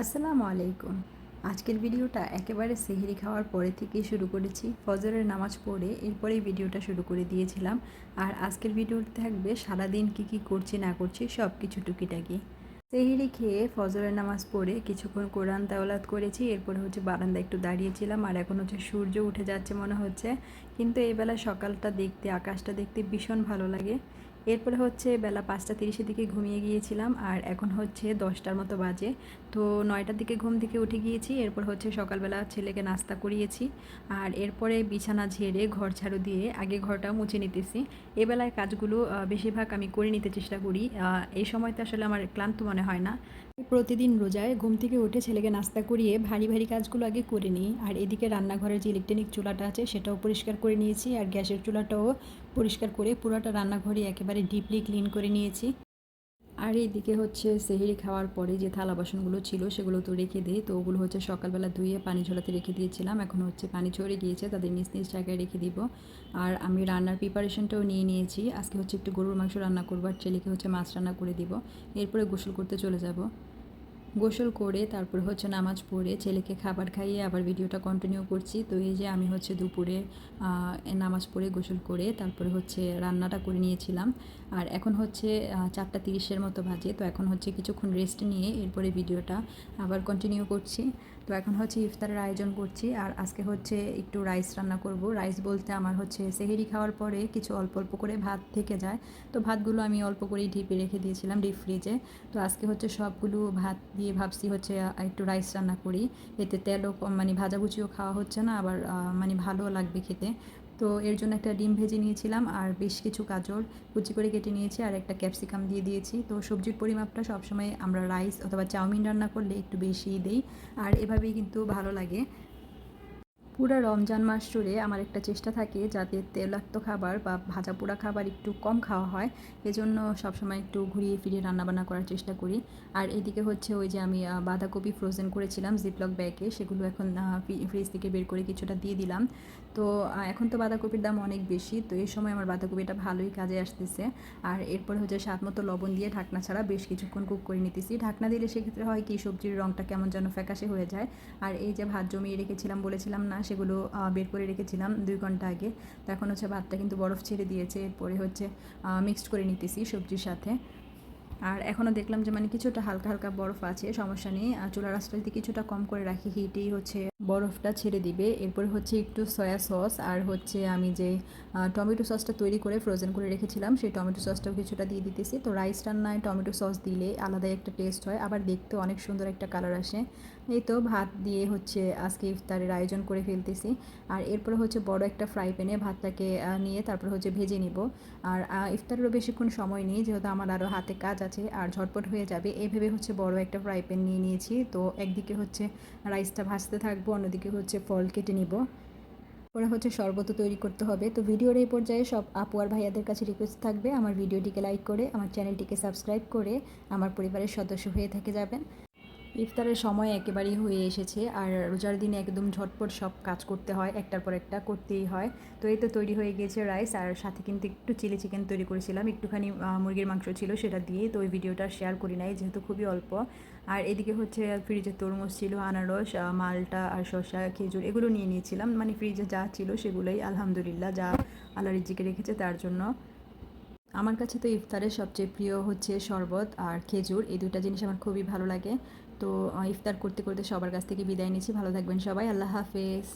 আসসালামু আলাইকুম। আজকের ভিডিওটা একেবারে সেহরি খাওয়ার পরে থেকেই শুরু করেছি। ফজরের নামাজ পড়ে এরপরেই ভিডিওটা শুরু করে দিয়েছিলাম। আর আজকের ভিডিওতে থাকবে সারাদিন কি কি করছি, না করছি সব কিছু টুকিটাকি। সেহরি খেয়ে ফজরের নামাজ পড়ে কিছুক্ষণ কোরআন তাওলাত করেছি, এরপরে হচ্ছে বারান্দা একটু দাঁড়িয়েছিলাম। আর এখন হচ্ছে সূর্য উঠে যাচ্ছে মনে হচ্ছে। কিন্তু এই বেলা সকালটা দেখতে, আকাশটা দেখতে ভীষণ ভালো লাগে। এরপরে হচ্ছে বেলা পাঁচটা তিরিশের দিকে ঘুমিয়ে গিয়েছিলাম আর এখন হচ্ছে দশটার মতো বাজে। তো নয়টার দিকে ঘুম থেকে উঠে গিয়েছি, এরপর হচ্ছে সকালবেলা ছেলেকে নাস্তা করিয়েছি আর এরপরে বিছানা ঝেড়ে ঘর ঝাড়ু দিয়ে আগে ঘরটা মুছে নিতেছি। এবেলায় বেলায় কাজগুলো বেশিরভাগ আমি করে নিতে চেষ্টা করি। এই সময়তে আসলে আমার ক্লান্ত মনে হয় না। প্রতিদিন রোজায় ঘুম থেকে উঠে ছেলেকে নাস্তা করিয়ে ভারী ভারী কাজগুলো আগে করে নিই। আর এদিকে রান্নাঘরের যে ইলেকট্রনিক চুলাটা আছে, সেটাও পরিষ্কার করে নিয়েছি। আর গ্যাসের চুলাটাও পরিষ্কার করে পুরোটা রান্নাঘরই একেবারে ডিপলি ক্লিন করে নিয়েছি। আর এইদিকে হচ্ছে সেহেরি খাওয়ার পরে যে থালা বাসনগুলো ছিল সেগুলো তো রেখে দিই তো ওগুলো হচ্ছে সকালবেলা ধুয়ে পানি ঝোলাতে রেখে দিয়েছিলাম। এখন হচ্ছে পানি ঝরে গিয়েছে, তাদের নিজ নিজ জায়গায় রেখে দিব। আর আমি রান্নার প্রিপারেশনটাও নিয়ে নিয়েছি। আজকে হচ্ছে একটু গরুর মাংস রান্না করব আর ছেলেকে হচ্ছে মাছ রান্না করে দিব। এরপরে গোসল করতে চলে যাব। গোসল করে, তারপরে হচ্ছে নামাজ পড়ে, ছেলেকে খাবার খাইয়ে আবার ভিডিওটা কন্টিনিউ করছি। তো এই যে আমি হচ্ছে দুপুরে নামাজ পড়ে গোসল করে, তারপরে হচ্ছে রান্নাটা করে নিয়েছিলাম। আর এখন হচ্ছে চারটা তিরিশের মতো বাজে, তো এখন হচ্ছে কিছুক্ষণ রেস্ট নিয়ে এরপরে ভিডিওটা আবার কন্টিনিউ করছি। তো এখন হচ্ছে ইফতারের আয়োজন করছি, আর আজকে হচ্ছে একটু রাইস রান্না করব। রাইস বলতে আমার হচ্ছে সেহেরি খাওয়ার পরে কিছু অল্প অল্প করে ভাত থেকে যায়। তো ভাতগুলো আমি অল্প করেই ঢিপে রেখে দিয়েছিলাম ডিপ ফ্রিজে তো আজকে হচ্ছে সবগুলো ভাত দিয়ে ভাবছি হচ্ছে একটু রাইস রান্না করি। এতে তেলও মানে ভাজাভুজিও খাওয়া হচ্ছে না, আবার মানে ভালো লাগবে খেতে। তো এর জন্য একটা ডিম ভেজে নিয়েছিলাম আর বেশ কিছু গাজর কুচি করে কেটে নিয়েছি আর একটা ক্যাপসিকাম দিয়ে দিয়েছি। তো সবজির পরিমাপটা সবসময় আমরা রাইস অথবা চাউমিন রান্না করলে একটু বেশিই দিই। আর এভাবেই কিন্তু ভালো লাগে। পুরো রমজান মাস জুড়ে আমার একটা চেষ্টা থাকে যাতে তেলাক্ত খাবার বা ভাজা পোড়া খাবার একটু কম খাওয়া হয়। এজন্য সবসময় একটু ঘুরিয়ে ফিরিয়ে রান্নাবান্না করার চেষ্টা করি। আর এদিকে হচ্ছে ওই যে আমি বাঁধাকপি ফ্রোজেন করেছিলাম জিপলক ব্যাগে সেগুলো এখন ফ্রিজ থেকে বের করে কিছুটা দিয়ে দিলাম। তো এখন তো বাঁধাকপির দাম অনেক বেশি, তো এই সময় আমার বাঁধাকপিটা ভালোই কাজে আসতেছে। আর এরপর হচ্ছে স্বাদ মতো লবণ দিয়ে ঢাকনা ছাড়া বেশ কিছুক্ষণ কুক করে নিতেছি। ঢাকনা দিলে সেক্ষেত্রে হয় কি, সবজির রঙটা কেমন যেন ফ্যাকাশে হয়ে যায়। আর এই যে ভাত জমিয়ে রেখেছিলাম বলেছিলাম না সেগুলো বের করে রেখেছিলাম দুই ঘণ্টা আগে। তো এখন হচ্ছে ভাতটা কিন্তু বরফ ছেড়ে দিয়েছে, এরপরে হচ্ছে মিক্সড করে নিতেছি সবজির সাথে। আর এখনও দেখলাম যে মানে কিছুটা হালকা হালকা বরফ আছে, সমস্যা নেই। চুলার আঁচটা যদি কিছুটা কম করে রাখি হিটেই হচ্ছে বরফটা ছেড়ে দিবে। এরপরে হচ্ছে একটু সয়া সস আর হচ্ছে আমি যে টমেটো সসটা তৈরি করে ফ্রোজেন করে রেখেছিলাম, সেই টমেটো সসটাও কিছুটা দিয়ে দিতেছি। তো রাইস রান্নায় টমেটো সস দিলে আলাদাই একটা টেস্ট হয়, আবার দেখতে অনেক সুন্দর একটা কালার আসে। এই তো ভাত দিয়ে হচ্ছে আজকে ইফতারের আয়োজন করে ফেলতেছি। আর এরপরে হচ্ছে বড় একটা ফ্রাই প্যানে ভাতটাকে নিয়ে তারপর হচ্ছে ভেজে নিব। আর ইফতারেরও বেশিক্ষণ সময় নেই, যেহেতু আমার আরও হাতে কাজ আছে আর ঝটপট হয়ে যাবে। এই ভেবে হচ্ছে বড় একটা ফ্রাই প্যান নিয়ে নিয়েছি। তো একদিকে হচ্ছে রাইসটা ভাজতে থাকব, অন্যদিকে হচ্ছে ফল কেটে নিব। ওরা হচ্ছে শরবত তৈরি করতে হবে। তো ভিডিওর এই পর্যায়ে সব আপু আর ভাইয়াদের কাছে রিকোয়েস্ট থাকবে, আমার ভিডিওটিকে লাইক করে, আমার চ্যানেলটিকে সাবস্ক্রাইব করে, আমার পরিবারের সদস্য হয়ে থেকে যাবেন। ইফতারের সময় একেবারেই হয়ে এসেছে আর রোজার দিনে একদম ঝটপট সব কাজ করতে হয়, একটার পর একটা করতেই হয়। তো এই তো তৈরি হয়ে গিয়েছে রাইস আর সাথে কিন্তু একটু চিলি চিকেন তৈরি করেছিলাম। একটুখানি মুরগির মাংস ছিল সেটা দিয়ে। তো ওই ভিডিওটা শেয়ার করি নাই যেহেতু খুবই অল্প। আর এদিকে হচ্ছে ফ্রিজে তরমুজ ছিল, আনারস মালটা আর শসা, খেজুর এগুলো নিয়ে নিয়েছিলাম। মানে ফ্রিজে যা ছিল সেগুলোই আলহামদুলিল্লাহ যা আল্লাহ রিজিকে রেখেছে তার জন্য। আমার কাছে তো ইফতারের সবচেয়ে প্রিয় হচ্ছে শরবত আর খেজুর। এই দুটা জিনিস আমার খুবই ভালো লাগে। তো ইফতার করতে করতে সবার কাছ থেকে বিদায় নিচ্ছি। ভালো থাকবেন সবাই। আল্লাহ হাফেজ।